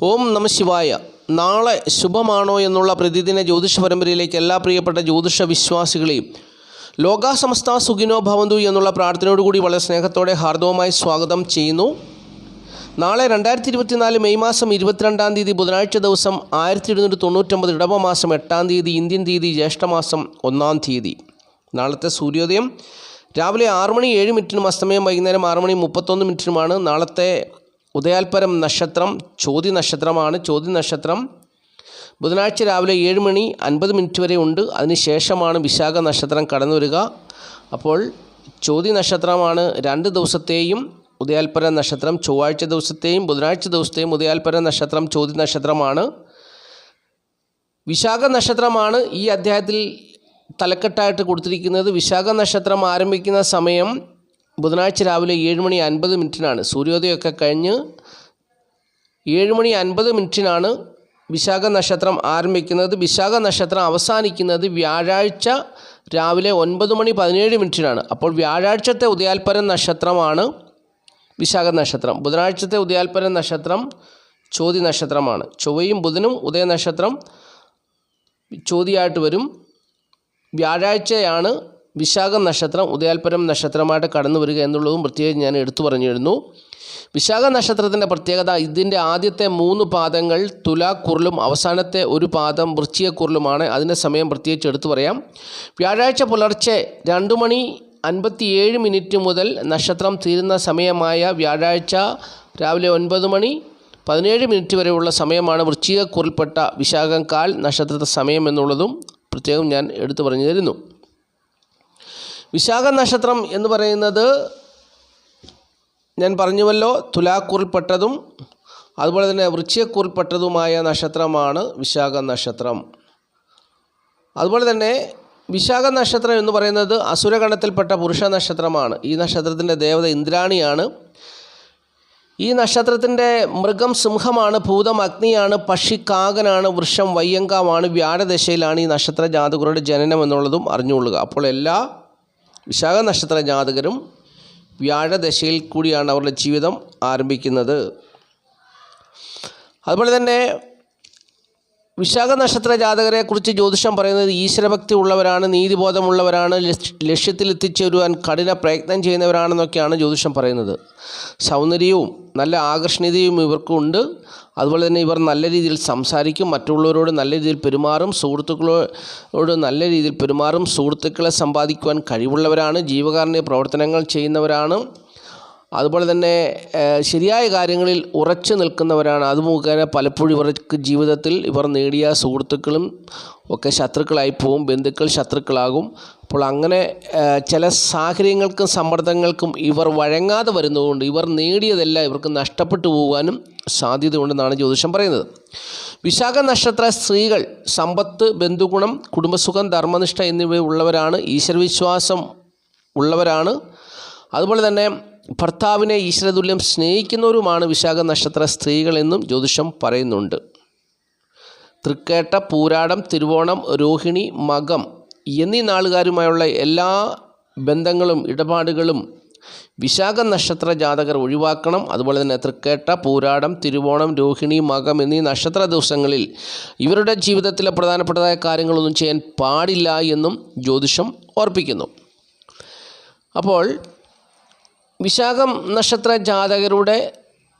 ഓം നമ ശിവായ. നാളെ ശുഭമാണോ എന്നുള്ള പ്രതിദിന ജ്യോതിഷ പരമ്പരയിലേക്ക് എല്ലാ പ്രിയപ്പെട്ട ജ്യോതിഷ വിശ്വാസികളെയും ലോകാസമസ്ത സുഖിനോ ഭവന്തു എന്നുള്ള പ്രാർത്ഥനയോടുകൂടി വളരെ സ്നേഹത്തോടെ ഹാർദവമായി സ്വാഗതം ചെയ്യുന്നു. നാളെ രണ്ടായിരത്തി ഇരുപത്തിനാല് മെയ് മാസം ഇരുപത്തിരണ്ടാം തീയതി ബുധനാഴ്ച ദിവസം ആയിരത്തി എഴുന്നൂറ്റി തൊണ്ണൂറ്റൊമ്പത് ഇടവ മാസം എട്ടാം തീയതി ഇന്ത്യൻ തീയതി ജ്യേഷ്ഠമാസം ഒന്നാം തീയതി. നാളത്തെ സൂര്യോദയം രാവിലെ ആറ് മണി ഏഴ് മിനിറ്റിനും അസ്തമയം വൈകുന്നേരം ആറ് മണി മുപ്പത്തൊന്ന് മിനിറ്റിനുമാണ്. നാളത്തെ ഉദയാൽപരം നക്ഷത്രം ചോതി നക്ഷത്രമാണ്. ചോതി നക്ഷത്രം ബുധനാഴ്ച രാവിലെ ഏഴ് മണി അൻപത് മിനിറ്റ് വരെ ഉണ്ട്. അതിനുശേഷമാണ് വിശാഖ നക്ഷത്രം കടന്നു വരിക. അപ്പോൾ ചോതി നക്ഷത്രമാണ് രണ്ട് ദിവസത്തെയും ഉദയാൽപര നക്ഷത്രം ചൊവ്വാഴ്ച ദിവസത്തെയും ബുധനാഴ്ച ദിവസത്തെയും ഉദയാൽപര നക്ഷത്രം ചോതി നക്ഷത്രമാണ്. വിശാഖ നക്ഷത്രമാണ് ഈ അദ്ധ്യായത്തിൽ തലക്കെട്ടായിട്ട് കൊടുത്തിരിക്കുന്നത്. വിശാഖ നക്ഷത്രം ആരംഭിക്കുന്ന സമയം ബുധനാഴ്ച രാവിലെ ഏഴ് മണി അൻപത് മിനിറ്റിനാണ്. സൂര്യോദയമൊക്കെ കഴിഞ്ഞ് ഏഴ് മണി അൻപത് മിനിറ്റിനാണ് വിശാഖ നക്ഷത്രം ആരംഭിക്കുന്നത്. വിശാഖ നക്ഷത്രം അവസാനിക്കുന്നത് വ്യാഴാഴ്ച രാവിലെ ഒൻപത് മണി പതിനേഴ് മിനിറ്റിനാണ്. അപ്പോൾ വ്യാഴാഴ്ചത്തെ ഉദയാൽപരം നക്ഷത്രമാണ് വിശാഖ നക്ഷത്രം. ബുധനാഴ്ചത്തെ ഉദയാൽപരം നക്ഷത്രം ചോതി നക്ഷത്രമാണ്. ചൊവ്വയും ബുധനും ഉദയ നക്ഷത്രം ചോതിയായിട്ട് വരും. വ്യാഴാഴ്ചയാണ് വിശാഖ നക്ഷത്രം ഉദയാൽപരം നക്ഷത്രമായിട്ട് കടന്നു വരിക എന്നുള്ളതും പ്രത്യേകം ഞാൻ എടുത്തു പറഞ്ഞിരുന്നു. വിശാഖ നക്ഷത്രത്തിന്റെ പ്രത്യേകത ഇതിന്റെ ആദ്യത്തെ മൂന്ന് പാദങ്ങൾ തുലാക്കുറിലും അവസാനത്തെ ഒരു പാദം വൃശ്ചികക്കുറിലുമാണ്. അതിന്റെ സമയം പ്രത്യേകിച്ച് എടുത്തു പറയാം. വ്യാഴാഴ്ച പുലർച്ചെ രണ്ട് മണി അൻപത്തിയേഴ് മിനിറ്റ് മുതൽ നക്ഷത്രം തീരുന്ന സമയമായ വ്യാഴാഴ്ച രാവിലെ ഒൻപത് മണി പതിനേഴ് മിനിറ്റ് വരെയുള്ള സമയമാണ് വൃശ്ചികക്കുറിൽപ്പെട്ട വിശാഖം കാൽ നക്ഷത്രത്തെ സമയം എന്നുള്ളതും പ്രത്യേകം ഞാൻ എടുത്തു പറഞ്ഞു തരുന്നു വിശാഖ നക്ഷത്രം എന്ന് പറയുന്നത് ഞാൻ പറഞ്ഞുവല്ലോ തുലാക്കൂറിൽപ്പെട്ടതും അതുപോലെ തന്നെ വൃശ്ചികക്കൂറിൽപ്പെട്ടതുമായ നക്ഷത്രമാണ് വിശാഖ നക്ഷത്രം അതുപോലെ തന്നെ വിശാഖ നക്ഷത്രം എന്ന് പറയുന്നത് അസുരഗണത്തിൽപ്പെട്ട പുരുഷ നക്ഷത്രമാണ് ഈ നക്ഷത്രത്തിന്റെ ദേവത ഇന്ദ്രാണിയാണ്. ഈ നക്ഷത്രത്തിന്റെ മൃഗം സിംഹമാണ് ഭൂതം അഗ്നിയാണ് പക്ഷി കാകനാണ് വൃക്ഷം വയ്യങ്കാവാണ് വ്യാഴദശയിലാണ് ഈ നക്ഷത്ര ജാതകരുടെ ജനനം എന്നുള്ളതും അറിഞ്ഞുകൊള്ളുക. അപ്പോൾ എല്ലാ വിശാഖ നക്ഷത്ര ജാതകരും വ്യാഴദശയിൽ കൂടിയാണ് അവരുടെ ജീവിതം ആരംഭിക്കുന്നത്. അതുപോലെ തന്നെ വിശാഖ നക്ഷത്ര ജാതകരെക്കുറിച്ച് ജ്യോതിഷം പറയുന്നത് ഈശ്വരഭക്തി ഉള്ളവരാണ് നീതിബോധമുള്ളവരാണ് ലക്ഷ്യ- ലക്ഷ്യത്തിൽ എത്തിച്ചേരുവാൻ കഠിന പ്രയത്നം ചെയ്യുന്നവരാണെന്നൊക്കെയാണ് ജ്യോതിഷം പറയുന്നത്. സൗന്ദര്യവും നല്ല ആകർഷണീയതയും ഇവർക്കുണ്ട്. അതുപോലെ തന്നെ ഇവർ നല്ല രീതിയിൽ സംസാരിക്കും മറ്റുള്ളവരോട് നല്ല രീതിയിൽ പെരുമാറും സുഹൃത്തുക്കളോട് നല്ല രീതിയിൽ പെരുമാറും സുഹൃത്തുക്കളെ സമ്പാദിക്കുവാൻ കഴിവുള്ളവരാണ് ജീവകാരുണ്യ പ്രവർത്തനങ്ങൾ ചെയ്യുന്നവരാണ്. അതുപോലെ തന്നെ ശരിയായ കാര്യങ്ങളിൽ ഉറച്ചു നിൽക്കുന്നവരാണ്. അത് മുഖേന പലപ്പോഴും ഇവർക്ക് ജീവിതത്തിൽ ഇവർ നേടിയ സുഹൃത്തുക്കളും ഒക്കെ ശത്രുക്കളായി പോവും ബന്ധുക്കൾ ശത്രുക്കളാകും. അപ്പോൾ അങ്ങനെ ചില സാഹചര്യങ്ങൾക്കും സമ്മർദ്ദങ്ങൾക്കും ഇവർ വഴങ്ങാതെ വരുന്നതുകൊണ്ട് ഇവർ നേടിയതെല്ലാം ഇവർക്ക് നഷ്ടപ്പെട്ടു പോകാനും സാധ്യതയുണ്ടെന്നാണ് ജ്യോതിഷം പറയുന്നത്. വിശാഖ നക്ഷത്ര സ്ത്രീകൾ സമ്പത്ത് ബന്ധുഗുണം കുടുംബസുഖം ധർമ്മനിഷ്ഠ എന്നിവ ഉള്ളവരാണ് ഈശ്വരവിശ്വാസം ഉള്ളവരാണ്. അതുപോലെ തന്നെ ഭർത്താവിനെ ഈശ്വരതുല്യം സ്നേഹിക്കുന്നവരുമാണ് വിശാഖ നക്ഷത്ര സ്ത്രീകളെന്നും ജ്യോതിഷം പറയുന്നുണ്ട്. തൃക്കേട്ട പൂരാടം തിരുവോണം രോഹിണി മകം എന്നീ നാളുകാരുമായുള്ള എല്ലാ ബന്ധങ്ങളും ഇടപാടുകളും വിശാഖ നക്ഷത്ര ജാതകർ ഒഴിവാക്കണം. അതുപോലെ തന്നെ തൃക്കേട്ട പൂരാടം തിരുവോണം രോഹിണി മകം എന്നീ നക്ഷത്ര ദിവസങ്ങളിൽ ഇവരുടെ ജീവിതത്തിലെ പ്രധാനപ്പെട്ടതായ കാര്യങ്ങളൊന്നും ചെയ്യാൻ പാടില്ല എന്നും ജ്യോതിഷം ഓർപ്പിക്കുന്നു. അപ്പോൾ വിശാഖം നക്ഷത്ര ജാതകരുടെ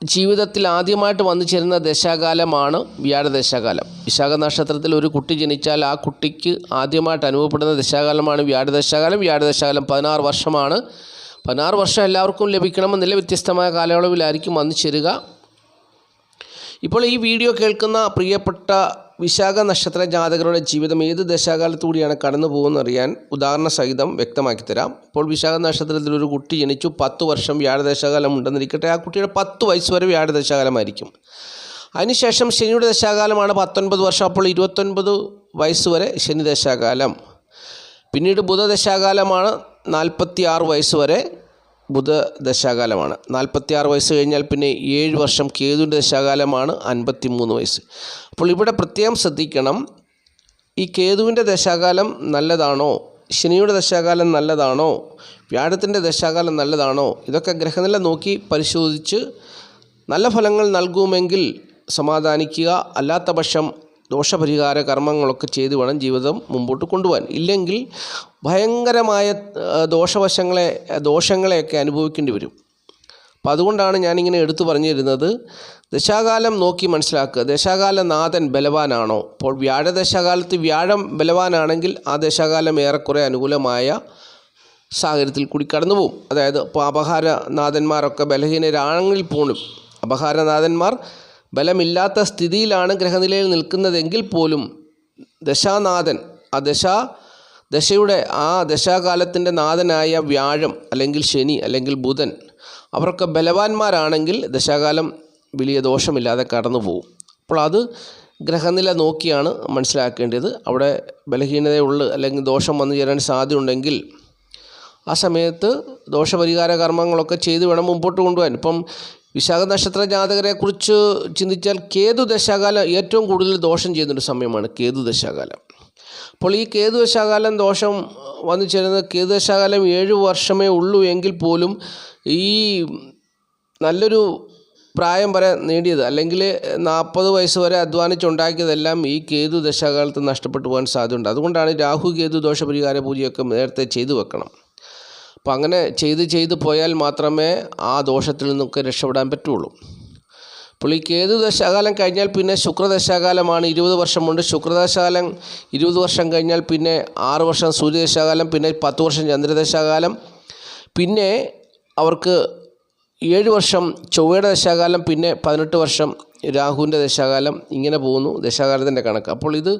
ജീവിതത്തിൽ ആദ്യമായിട്ട് വന്നു ചേരുന്ന ദശാകാലമാണ് വ്യാഴദശാകാലം വിശാഖ നക്ഷത്രത്തിൽ ഒരു കുട്ടി ജനിച്ചാൽ ആ കുട്ടിക്ക് ആദ്യമായിട്ട് അനുഭവപ്പെടുന്ന ദശാകാലമാണ് വ്യാഴദശാകാലം വ്യാഴദശാകാലം പതിനാറ് വർഷമാണ്. പതിനാറ് വർഷം എല്ലാവർക്കും ലഭിക്കണമെന്നില്ല വ്യത്യസ്തമായ കാലയളവിലായിരിക്കും വന്നു ചേരുക. ഇപ്പോൾ ഈ വീഡിയോ കേൾക്കുന്ന പ്രിയപ്പെട്ട വിശാഖ നക്ഷത്ര ജാതകരുടെ ജീവിതം ഏത് ദശാകാലത്തുകൂടിയാണ് കടന്നു പോകുന്നറിയാൻ ഉദാഹരണ സഹിതം വ്യക്തമാക്കി തരാം ഇപ്പോൾ വിശാഖ നക്ഷത്രത്തിൽ ഒരു കുട്ടി ജനിച്ചു പത്ത് വർഷം വ്യാഴദശാകാലം ഉണ്ടെന്നിരിക്കട്ടെ ആ കുട്ടിയുടെ പത്ത് വയസ്സ് വരെ വ്യാഴദശാകാലമായിരിക്കും. അതിനുശേഷം ശനിയുടെ ദശാകാലമാണ് പത്തൊൻപത് വർഷം. അപ്പോൾ ഇരുപത്തൊൻപത് വയസ്സ് വരെ ശനി ദശാകാലം പിന്നീട് ബുധദശാകാലമാണ് നാൽപ്പത്തി ആറ് വയസ്സ് വരെ ബുധദശാകാലമാണ് നാൽപ്പത്തി ആറ് വയസ്സ് കഴിഞ്ഞാൽ പിന്നെ ഏഴ് വർഷം കേതുവിന്റെ ദശാകാലമാണ് അൻപത്തി മൂന്ന് വയസ്സ്. അപ്പോൾ ഇവിടെ പ്രത്യേകം ശ്രദ്ധിക്കണം ഈ കേതുവിന്റെ ദശാകാലം നല്ലതാണോ? ശനിയുടെ ദശാകാലം നല്ലതാണോ? വ്യാഴത്തിന്റെ ദശാകാലം നല്ലതാണോ? ഇതൊക്കെ ഗ്രഹനില നോക്കി പരിശോധിച്ച് നല്ല ഫലങ്ങൾ നൽകുമെങ്കിൽ സമാധാനിക്കുക. അല്ലാത്ത പക്ഷം ദോഷപരിഹാര കർമ്മങ്ങളൊക്കെ ചെയ്ത് വേണം ജീവിതം മുമ്പോട്ട് കൊണ്ടുപോകാൻ. ഇല്ലെങ്കിൽ ഭയങ്കരമായ ദോഷവശങ്ങളെ ദോഷങ്ങളെയൊക്കെ അനുഭവിക്കേണ്ടി വരും. അപ്പം അതുകൊണ്ടാണ് ഞാനിങ്ങനെ എടുത്തു പറഞ്ഞു തരുന്നത് ദശാകാലം നോക്കി മനസ്സിലാക്കുക. ദശാകാല നാഥൻ ബലവാനാണോ? അപ്പോൾ വ്യാഴദശാകാലത്ത് വ്യാഴം ബലവാനാണെങ്കിൽ ആ ദശാകാലം ഏറെക്കുറെ അനുകൂലമായ സാഹചര്യത്തിൽ കൂടി കടന്നു പോകും. അതായത് ഇപ്പോൾ അപഹാരനാഥന്മാരൊക്കെ ബലഹീനരാണെങ്കിൽ പോണും അപഹാരനാഥന്മാർ ബലമില്ലാത്ത സ്ഥിതിയിലാണ് ഗ്രഹനിലയിൽ നിൽക്കുന്നതെങ്കിൽ പോലും ദശാനാഥൻ ആ ദശ ദശയുടെ ആ ദശാകാലത്തിന്റെ നാഥനായ വ്യാഴം അല്ലെങ്കിൽ ശനി അല്ലെങ്കിൽ ബുധൻ അവരൊക്കെ ബലവാന്മാരാണെങ്കിൽ ദശാകാലം വലിയ ദോഷമില്ലാതെ കടന്നു പോകും അപ്പോൾ അത് ഗ്രഹനില നോക്കിയാണ് മനസ്സിലാക്കേണ്ടത്. അവിടെ ബലഹീനതയുള്ള അല്ലെങ്കിൽ ദോഷം വന്നു ചേരാൻ സാധ്യതയുണ്ടെങ്കിൽ ആ സമയത്ത് ദോഷപരിഹാര കർമ്മങ്ങളൊക്കെ ചെയ്ത് വേണം മുമ്പോട്ട് കൊണ്ടുപോകാൻ. ഇപ്പം വിശാഖ നക്ഷത്ര ജാതകരെക്കുറിച്ച് ചിന്തിച്ചാൽ കേതു ദശാകാലം ഏറ്റവും കൂടുതൽ ദോഷം ചെയ്യുന്നൊരു സമയമാണ് കേതു ദശാകാലം. അപ്പോൾ ഈ കേതു ദശാകാലം ദോഷം വന്നു ചേരുന്നത് കേതു ദശാകാലം ഏഴ് വർഷമേ ഉള്ളൂ എങ്കിൽ പോലും ഈ നല്ലൊരു പ്രായം വരെ നേടിയത് അല്ലെങ്കിൽ നാൽപ്പത് വയസ്സ് വരെ അധ്വാനിച്ചുണ്ടാക്കിയതെല്ലാം ഈ കേതു ദശാകാലത്ത് നഷ്ടപ്പെട്ടു പോകാൻ സാധ്യതയുണ്ട്. അതുകൊണ്ടാണ് രാഹു കേതു ദോഷപരിഹാര പൂജയൊക്കെ നേരത്തെ ചെയ്തു വെക്കണം. അപ്പം അങ്ങനെ ചെയ്ത് ചെയ്ത് പോയാൽ മാത്രമേ ആ ദോഷത്തിൽ നിന്നൊക്കെ രക്ഷപ്പെടാൻ പറ്റുള്ളൂ. അപ്പോൾ ഈ കേതു ദശാകാലം കഴിഞ്ഞാൽ പിന്നെ ശുക്രദശാകാലമാണ്. ഇരുപത് വർഷം കൊണ്ട് ശുക്രദശാകാലം ഇരുപത് വർഷം കഴിഞ്ഞാൽ പിന്നെ ആറ് വർഷം സൂര്യദശാകാലം പിന്നെ പത്ത് വർഷം ചന്ദ്രദശാകാലം. പിന്നെ അവർക്ക് ഏഴ് വർഷം ചൊവ്വയുടെ ദശാകാലം പിന്നെ പതിനെട്ട് വർഷം രാഹുവിന്റെ ദശാകാലം ഇങ്ങനെ പോകുന്നു ദശാകാലത്തിന്റെ കണക്ക്. അപ്പോൾ ഇത്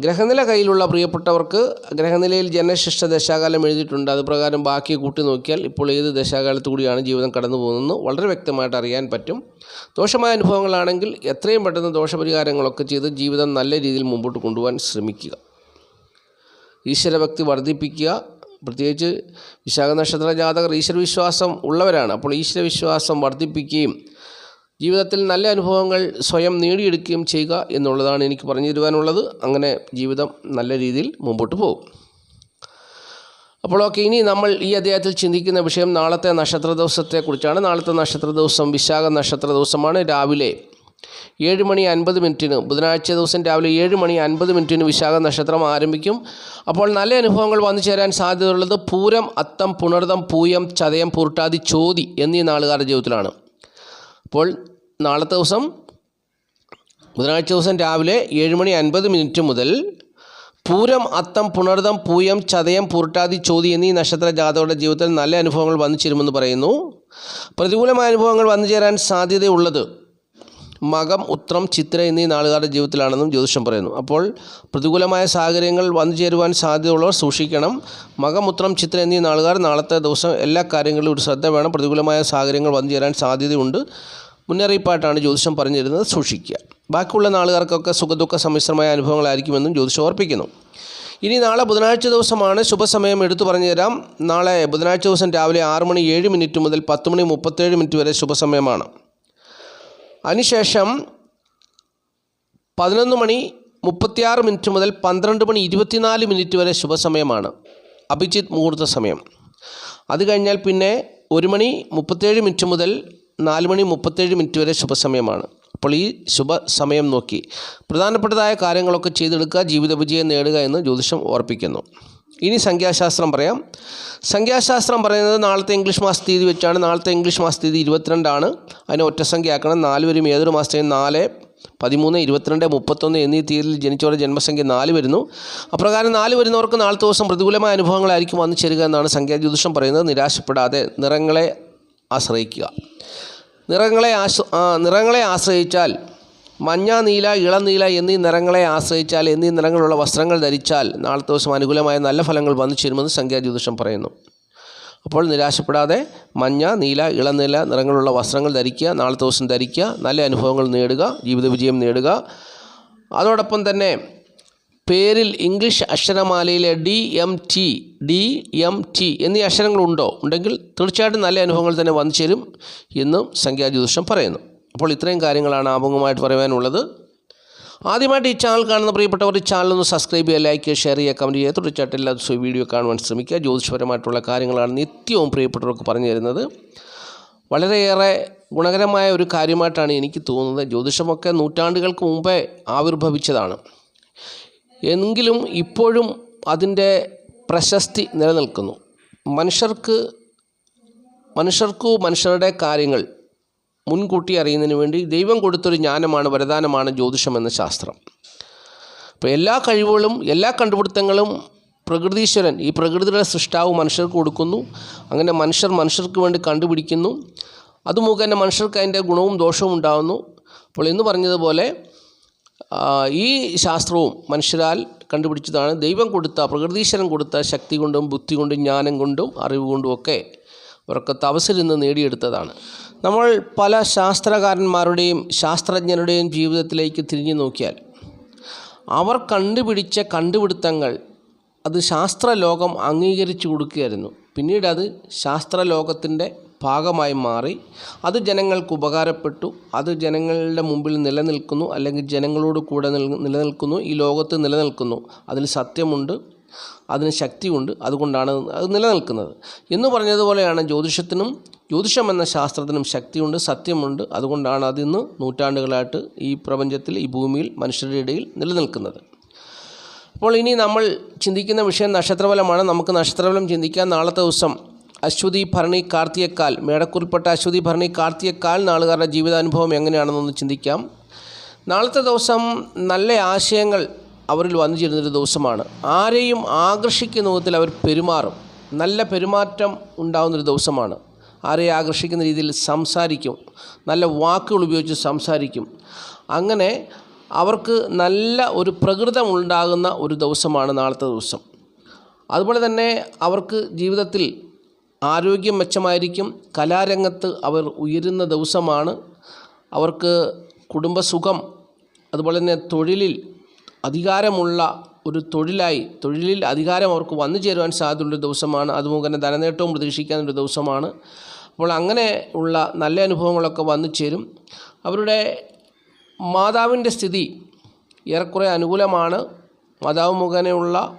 ഗ്രഹനില കയ്യിലുള്ള പ്രിയപ്പെട്ടവർക്ക് ഗ്രഹനിലയിൽ ജനശിഷ്ട ദശാകാലം എഴുതിയിട്ടുണ്ട്. അതുപ്രകാരം ബാക്കി കൂട്ടി നോക്കിയാൽ ഇപ്പോൾ ഏത് ദശാകാലത്തു കൂടിയാണ് ജീവിതം കടന്നു പോകുന്നതെന്ന് വളരെ വ്യക്തമായിട്ട് അറിയാൻ പറ്റും. ദോഷമായ അനുഭവങ്ങളാണെങ്കിൽ എത്രയും പെട്ടെന്ന് ദോഷപരിഹാരങ്ങളൊക്കെ ചെയ്ത് ജീവിതം നല്ല രീതിയിൽ മുമ്പോട്ട് കൊണ്ടുപോകാൻ ശ്രമിക്കുക. ഈശ്വരഭക്തി വർദ്ധിപ്പിക്കുക. പ്രത്യേകിച്ച് വിശാഖ നക്ഷത്ര ജാതകർ ഈശ്വരവിശ്വാസം ഉള്ളവരാണ്. അപ്പോൾ ഈശ്വരവിശ്വാസം വർദ്ധിപ്പിക്കുകയും ജീവിതത്തിൽ നല്ല അനുഭവങ്ങൾ സ്വയം നേടിയെടുക്കുകയും ചെയ്യുക എന്നുള്ളതാണ് എനിക്ക് പറഞ്ഞു തരുവാനുള്ളത്. അങ്ങനെ ജീവിതം നല്ല രീതിയിൽ മുമ്പോട്ട് പോകും. അപ്പോൾ ഓക്കെ ഇനി നമ്മൾ ഈ അധ്യായത്തിൽ ചിന്തിക്കുന്ന വിഷയം നാളത്തെ നക്ഷത്ര ദിവസത്തെക്കുറിച്ചാണ് നാളത്തെ നക്ഷത്ര ദിവസം വിശാഖ നക്ഷത്ര ദിവസമാണ് രാവിലെ ഏഴ് മണി അൻപത് മിനിറ്റിന് ബുധനാഴ്ച ദിവസം രാവിലെ ഏഴ് മണി അൻപത് മിനിറ്റിന് വിശാഖ നക്ഷത്രം ആരംഭിക്കും. അപ്പോൾ നല്ല അനുഭവങ്ങൾ വന്നു ചേരാൻ സാധ്യതയുള്ളത് പൂരം അത്തം പുണർതം പൂയം ചതയം പൂർട്ടാതി ചോതി എന്നീ നാളുകാരുടെ ജീവിതത്തിലാണ്. അപ്പോൾ നാളത്തെ ദിവസം ബുധനാഴ്ച ദിവസം രാവിലെ ഏഴ് മണി അൻപത് മിനിറ്റ് മുതൽ പൂരം അത്തം പുണർതം പൂയം ചതയം പൂർട്ടാതി ചോതി എന്നീ നക്ഷത്ര ജാതകരുടെ ജീവിതത്തിൽ നല്ല അനുഭവങ്ങൾ വന്നു ചേരുമെന്ന് പറയുന്നു. പ്രതികൂലമായ അനുഭവങ്ങൾ വന്നു ചേരാൻ സാധ്യതയുള്ളത് മകം ഉത്രം ചിത്ര എന്നീ നാളുകാരുടെ ജീവിതത്തിലാണെന്നും ജ്യോതിഷം പറയുന്നു. അപ്പോൾ പ്രതികൂലമായ സാഹചര്യങ്ങൾ വന്നു ചേരുവാൻ സാധ്യതയുള്ളവർ സൂക്ഷിക്കണം. മകം ഉത്രം ചിത്ര എന്നീ നാളുകാർ നാളത്തെ ദിവസം എല്ലാ കാര്യങ്ങളിലും ഒരു ശ്രദ്ധ വേണം. പ്രതികൂലമായ സാഹചര്യങ്ങൾ വന്നു ചേരാൻ സാധ്യതയുണ്ട്. മുന്നറിയിപ്പായിട്ടാണ് ജ്യോതിഷം പറഞ്ഞു തരുന്നത് സൂക്ഷിക്കുക. ബാക്കിയുള്ള നാളുകാർക്കൊക്കെ സുഖദുഃഖ സമ്മിശ്രമായ അനുഭവങ്ങളായിരിക്കുമെന്നും ജ്യോതിഷം ഓർപ്പിക്കുന്നു ഇനി നാളെ ബുധനാഴ്ച ദിവസമാണ് ശുഭസമയം എടുത്തു പറഞ്ഞു തരാം. നാളെ ബുധനാഴ്ച ദിവസം രാവിലെ ആറ് മണി ഏഴ് മിനിറ്റ് മുതൽ പത്ത് മണി മുപ്പത്തേഴ് മിനിറ്റ് വരെ ശുഭസമയമാണ്. അതിനുശേഷം പതിനൊന്ന് മണി മുപ്പത്തിയാറ് മിനിറ്റ് മുതൽ പന്ത്രണ്ട് മണി ഇരുപത്തിനാല് മിനിറ്റ് വരെ ശുഭസമയമാണ്. അഭിജിത്ത് മുഹൂർത്ത സമയം. അത് കഴിഞ്ഞാൽ പിന്നെ ഒരു മണി മുപ്പത്തേഴ് മിനിറ്റ് മുതൽ നാല് മണി മുപ്പത്തേഴ് മിനിറ്റ് വരെ ശുഭസമയമാണ്. അപ്പോൾ ഈ ശുഭസമയം നോക്കി പ്രധാനപ്പെട്ടതായ കാര്യങ്ങളൊക്കെ ചെയ്തെടുക്കുക ജീവിത വിജയം നേടുക എന്ന് ജ്യോതിഷം ഓർപ്പിക്കുന്നു ഇനി സംഖ്യാശാസ്ത്രം പറയാം. സംഖ്യാശാസ്ത്രം പറയുന്നത് നാളത്തെ ഇംഗ്ലീഷ് മാസ തീയതി വെച്ചാണ്. നാളത്തെ ഇംഗ്ലീഷ് മാസ തീയതി ഇരുപത്തിരണ്ടാണ്. അതിനെ ഒറ്റ സംഖ്യ ആക്കണം നാല് വരും ഏതൊരു മാസത്തെയും നാല് പതിമൂന്ന് ഇരുപത്തിരണ്ട് മുപ്പത്തൊന്ന് എന്നീ തീയതിയിൽ ജനിച്ചവരുടെ ജന്മസംഖ്യ നാല് വരുന്നു. അപ്രകാരം നാല് വരുന്നവർക്ക് നാളത്തെ ദിവസം പ്രതികൂലമായ അനുഭവങ്ങളായിരിക്കും വന്നു ചേരുക എന്നാണ് സംഖ്യാജ്യോതിഷം പറയുന്നത്. നിരാശപ്പെടാതെ നിറങ്ങളെ ആശ്രയിക്കുക. നിറങ്ങളെ ആശ്ര നിറങ്ങളെ ആശ്രയിച്ചാൽ മഞ്ഞ നീല ഇളനീല എന്നീ നിറങ്ങളെ ആശ്രയിച്ചാൽ എന്നീ നിറങ്ങളുള്ള വസ്ത്രങ്ങൾ ധരിച്ചാൽ നാളത്തെ ദിവസം അനുകൂലമായ നല്ല ഫലങ്ങൾ വന്നു ചേരുമെന്ന് സംഖ്യാജ്യോതിഷം പറയുന്നു. അപ്പോൾ നിരാശപ്പെടാതെ മഞ്ഞ നീല ഇളനീല നിറങ്ങളുള്ള വസ്ത്രങ്ങൾ ധരിക്കുക നാളത്തെ ദിവസം ധരിക്കുക നല്ല അനുഭവങ്ങൾ നേടുക ജീവിത വിജയം നേടുക. അതോടൊപ്പം തന്നെ പേരിൽ English അക്ഷരമാലയിലെ D M T D M T എന്നീ അക്ഷരങ്ങളുണ്ടോ? ഉണ്ടെങ്കിൽ തീർച്ചയായിട്ടും നല്ല അനുഭവങ്ങൾ തന്നെ വന്നു ചേരും എന്നും സംഖ്യാജ്യോതിഷം പറയുന്നു. അപ്പോൾ ഇത്രയും കാര്യങ്ങളാണ് ആമുഖമായിട്ട് പറയാനുള്ളത് ആദ്യമായിട്ട് ഈ ചാനൽ കാണുന്ന പ്രിയപ്പെട്ടവർ ഈ ചാനൽ ഒന്ന് സബ്സ്ക്രൈബ് ചെയ്യുക ലൈക്ക് ചെയ്യുക ഷെയർ ചെയ്യുക കമന്റ് ചെയ്യുക. തുടർച്ചയായിട്ട് എല്ലാ ദിവസവും വീഡിയോ കാണുവാൻ ശ്രമിക്കുക. ജ്യോതിഷപരമായിട്ടുള്ള കാര്യങ്ങളാണ് നിത്യവും പ്രിയപ്പെട്ടവർക്ക് പറഞ്ഞു തരുന്നത്. വളരെയേറെ ഗുണകരമായ ഒരു കാര്യമായിട്ടാണ് എനിക്ക് തോന്നുന്നത്. ജ്യോതിഷമൊക്കെ നൂറ്റാണ്ടുകൾക്ക് മുമ്പേ ആവിർഭവിച്ചതാണ്. എങ്കിലും ഇപ്പോഴും അതിന്റെ പ്രശസ്തി നിലനിൽക്കുന്നു. മനുഷ്യർക്ക് മനുഷ്യർക്കു മനുഷ്യരുടെ കാര്യങ്ങൾ മുൻകൂട്ടി അറിയുന്നതിന് വേണ്ടി ദൈവം കൊടുത്തൊരു ജ്ഞാനമാണ് വരദാനമാണ് ജ്യോതിഷം എന്ന ശാസ്ത്രം. അപ്പോൾ എല്ലാ കഴിവുകളും എല്ലാ കണ്ടുപിടുത്തങ്ങളും പ്രകൃതീശ്വരൻ ഈ പ്രകൃതിയുടെ സൃഷ്ടാവ് മനുഷ്യർക്ക് കൊടുക്കുന്നു. അങ്ങനെ മനുഷ്യർ മനുഷ്യർക്ക് വേണ്ടി കണ്ടുപിടിക്കുന്നു. അത് മുഖേന മനുഷ്യർക്ക് അതിന്റെ ഗുണവും ദോഷവും ഉണ്ടാകുന്നു അപ്പോൾ എന്ന് പറഞ്ഞതുപോലെ ഈ ശാസ്ത്രവും മനുഷ്യരാൽ കണ്ടുപിടിച്ചതാണ് ദൈവം കൊടുത്ത പ്രകൃതീശ്വരൻ കൊടുത്ത ശക്തി കൊണ്ടും ബുദ്ധി കൊണ്ടും ജ്ഞാനം കൊണ്ടും അറിവ് കൊണ്ടും ഒക്കെ അവർക്ക് തപസ്സിൽ നിന്ന് നേടിയെടുത്തതാണ്. നമ്മൾ പല ശാസ്ത്രകാരന്മാരുടെയും ശാസ്ത്രജ്ഞരുടെയും ജീവിതത്തിലേക്ക് തിരിഞ്ഞു നോക്കിയാൽ അവർ കണ്ടുപിടിച്ച കണ്ടുപിടുത്തങ്ങൾ അത് ശാസ്ത്രലോകം അംഗീകരിച്ചു കൊടുക്കുകയായിരുന്നു. പിന്നീട് അത് ശാസ്ത്രലോകത്തിന്റെ ഭാഗമായി മാറി. അത് ജനങ്ങൾക്ക് ഉപകാരപ്പെട്ടു. അത് ജനങ്ങളുടെ മുമ്പിൽ നിലനിൽക്കുന്നു. അല്ലെങ്കിൽ ജനങ്ങളോട് കൂടെ നിൽ- നിലനിൽക്കുന്നു. ഈ ലോകത്ത് നിലനിൽക്കുന്നു. അതിൽ സത്യമുണ്ട്. അതിന് ശക്തിയുണ്ട്. അതുകൊണ്ടാണ് അത് നിലനിൽക്കുന്നത്. എന്ന് പറഞ്ഞതുപോലെയാണ് ജ്യോതിഷത്തിനും ജ്യോതിഷം എന്ന ശാസ്ത്രത്തിനും ശക്തിയുണ്ട് സത്യമുണ്ട്. അതുകൊണ്ടാണ് അതിന്ന് നൂറ്റാണ്ടുകളായിട്ട് ഈ പ്രപഞ്ചത്തിൽ ഈ ഭൂമിയിൽ മനുഷ്യരുടെ ഇടയിൽ നിലനിൽക്കുന്നത്. അപ്പോൾ ഇനി നമ്മൾ ചിന്തിക്കുന്ന വിഷയം നക്ഷത്രഫലമാണ്. നമുക്ക് നക്ഷത്രഫലം ചിന്തിക്കാൻ നാളത്തെ ദിവസം അശ്വതി ഭരണി കാർത്തിയക്കാൽ മേടക്കുറിൽപ്പെട്ട അശ്വതി ഭരണി കാർത്തിയക്കാൽ നാളുകാരുടെ ജീവിതാനുഭവം എങ്ങനെയാണെന്നൊന്ന് ചിന്തിക്കാം. നാളത്തെ ദിവസം നല്ല ആശയങ്ങൾ അവരിൽ വന്നു ചേരുന്നൊരു ദിവസമാണ്. ആരെയും ആകർഷിക്കുന്ന വിധത്തിൽ അവർ പെരുമാറും. നല്ല പെരുമാറ്റം ഉണ്ടാകുന്നൊരു ദിവസമാണ്. ആരെ ആകർഷിക്കുന്ന രീതിയിൽ സംസാരിക്കും. നല്ല വാക്കുകൾ ഉപയോഗിച്ച് സംസാരിക്കും. അങ്ങനെ അവർക്ക് നല്ല ഒരു പ്രകൃതം ഉണ്ടാകുന്ന ഒരു ദിവസമാണ് നാളത്തെ ദിവസം. അതുപോലെ തന്നെ അവർക്ക് ജീവിതത്തിൽ ആരോഗ്യം മെച്ചമായിരിക്കും. കലാരംഗത്ത് അവർ ഉയരുന്ന ദിവസമാണ്. അവർക്ക് കുടുംബസുഖം അതുപോലെ തന്നെ തൊഴിലിൽ അധികാരമുള്ള ഒരു തൊഴിലായി തൊഴിലിൽ അധികാരം അവർക്ക് വന്നു ചേരുവാൻ സാധ്യതയുള്ള ദിവസമാണ്. അതുമുഖേന ധനനേട്ടവും പ്രതീക്ഷിക്കാനൊരു ദിവസമാണ്. അപ്പോൾ അങ്ങനെ ഉള്ള നല്ല അനുഭവങ്ങളൊക്കെ വന്നു ചേരും. അവരുടെ മാതാവിന്റെ സ്ഥിതി ഏറെക്കുറെ അനുകൂലമാണ്. മാതാവ് മുഖേനയുള്ള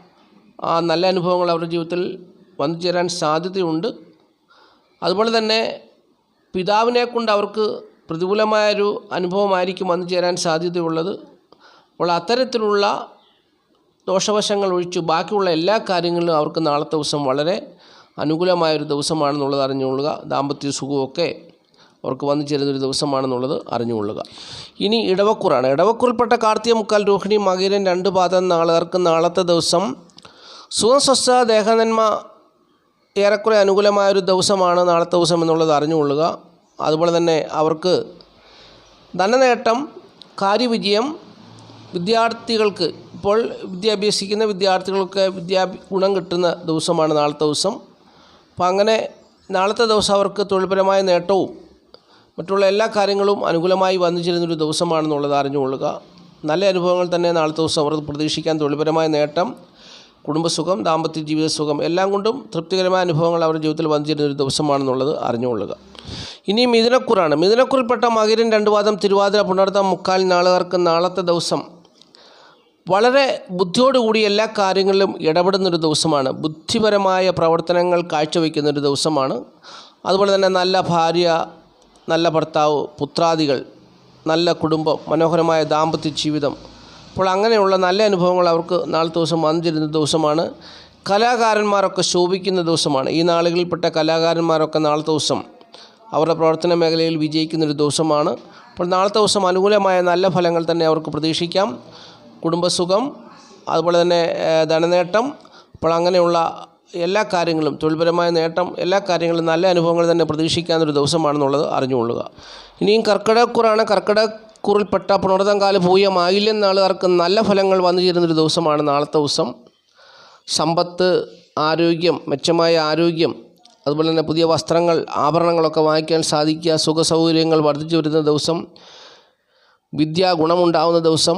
ആ നല്ല അനുഭവങ്ങൾ അവരുടെ ജീവിതത്തിൽ വന്നു ചേരാൻ സാധ്യതയുണ്ട്. അതുപോലെ തന്നെ പിതാവിനെ കൊണ്ട് അവർക്ക് പ്രതികൂലമായൊരു അനുഭവമായിരിക്കും വന്നു ചേരാൻ സാധ്യതയുള്ളത്. അപ്പോൾ അത്തരത്തിലുള്ള ദോഷവശങ്ങൾ ഒഴിച്ചു ബാക്കിയുള്ള എല്ലാ കാര്യങ്ങളിലും അവർക്ക് നാളത്തെ ദിവസം വളരെ അനുകൂലമായൊരു ദിവസമാണെന്നുള്ളത് അറിഞ്ഞുകൊള്ളുക. ദാമ്പത്യ സുഖമൊക്കെ അവർക്ക് വന്നു ചേരുന്നൊരു ദിവസമാണെന്നുള്ളത് അറിഞ്ഞുകൊള്ളുക. ഇനി ഇടവക്കൂറാണ്. ഇടവക്കൂറിൽപ്പെട്ട കാർത്തിക മുക്കാൽ രോഹിണി മകീരൻ രണ്ട് പാദം നാളുകാർക്ക് നാളത്തെ ദിവസം സുഖസ്വസ്ഥ ദേഹനന്മ ഏറെക്കുറെ അനുകൂലമായൊരു ദിവസമാണ് നാളത്തെ ദിവസം എന്നുള്ളത് അറിഞ്ഞുകൊള്ളുക. അതുപോലെ തന്നെ അവർക്ക് ധനനേട്ടം കാര്യവിജയം വിദ്യാർത്ഥികൾക്ക് ഇപ്പോൾ വിദ്യാഭ്യസിക്കുന്ന വിദ്യാർത്ഥികൾക്ക് വിദ്യാ ഗുണം കിട്ടുന്ന ദിവസമാണ് നാളത്തെ ദിവസം. അപ്പോൾ അങ്ങനെ നാളത്തെ ദിവസം അവർക്ക് തൊഴിൽപരമായ നേട്ടവും മറ്റുള്ള എല്ലാ കാര്യങ്ങളും അനുകൂലമായി വന്നു ചേരുന്നൊരു ദിവസമാണെന്നുള്ളത് അറിഞ്ഞുകൊള്ളുക. നല്ല അനുഭവങ്ങൾ തന്നെ നാളത്തെ ദിവസം അവർ പ്രതീക്ഷിക്കാൻ തൊഴിൽപരമായ നേട്ടം കുടുംബസുഖം ദാമ്പത്യ ജീവിത സുഖം എല്ലാം കൊണ്ടും തൃപ്തികരമായ അനുഭവങ്ങൾ അവരുടെ ജീവിതത്തിൽ വന്നു ചേരുന്ന ഒരു ദിവസമാണെന്നുള്ളത് അറിഞ്ഞുകൊള്ളുക. ഇനി മിഥുനക്കുറാണ്. മിഥുനക്കുറിൽപ്പെട്ട മകരൻ രണ്ടുവാദം തിരുവാതിര പുണർത്തം മുക്കാൽ നാളുകാർക്ക് നാളത്തെ ദിവസം വളരെ ബുദ്ധിയോടുകൂടി എല്ലാ കാര്യങ്ങളിലും ഇടപെടുന്നൊരു ദിവസമാണ്. ബുദ്ധിപരമായ പ്രവർത്തനങ്ങൾ കാഴ്ചവെക്കുന്നൊരു ദിവസമാണ്. അതുപോലെ തന്നെ നല്ല ഭാര്യ നല്ല ഭർത്താവ് പുത്രാദികൾ നല്ല കുടുംബം മനോഹരമായ ദാമ്പത്യ ജീവിതം. അപ്പോൾ അങ്ങനെയുള്ള നല്ല അനുഭവങ്ങൾ അവർക്ക് നാളത്തെ ദിവസം വന്നിരുന്ന ദിവസമാണ്. കലാകാരന്മാരൊക്കെ ശോഭിക്കുന്ന ദിവസമാണ്. ഈ നാളുകളിൽപ്പെട്ട കലാകാരന്മാരൊക്കെ നാളത്തെ ദിവസം അവരുടെ പ്രവർത്തന മേഖലയിൽ വിജയിക്കുന്നൊരു ദിവസമാണ്. അപ്പോൾ നാളത്തെ ദിവസം അനുകൂലമായ നല്ല ഫലങ്ങൾ തന്നെ അവർക്ക് പ്രതീക്ഷിക്കാം. കുടുംബസുഖം അതുപോലെ തന്നെ ധനനേട്ടം അപ്പോൾ അങ്ങനെയുള്ള എല്ലാ കാര്യങ്ങളും തൊഴിൽപരമായ നേട്ടം എല്ലാ കാര്യങ്ങളും നല്ല അനുഭവങ്ങൾ തന്നെ പ്രതീക്ഷിക്കാവുന്നൊരു ദിവസമാണെന്നുള്ളത് അറിഞ്ഞുകൊള്ളുക. ഇനിയും കർക്കിടക്കുറാണ് കർക്കിടക്കുറിൽപ്പെട്ട പുണർതങ്കാല പൂയ മായില്യം നാളുകാർക്ക് നല്ല ഫലങ്ങൾ വന്നു ചേരുന്നൊരു ദിവസമാണ് നാളത്തെ ദിവസം. സമ്പത്ത് ആരോഗ്യം മെച്ചമായ ആരോഗ്യം അതുപോലെ തന്നെ പുതിയ വസ്ത്രങ്ങൾ ആഭരണങ്ങളൊക്കെ വാങ്ങിക്കാൻ സാധിക്കുക സുഖസൗകര്യങ്ങൾ വർദ്ധിച്ചു വരുന്ന ദിവസം വിദ്യാ ഗുണമുണ്ടാവുന്ന ദിവസം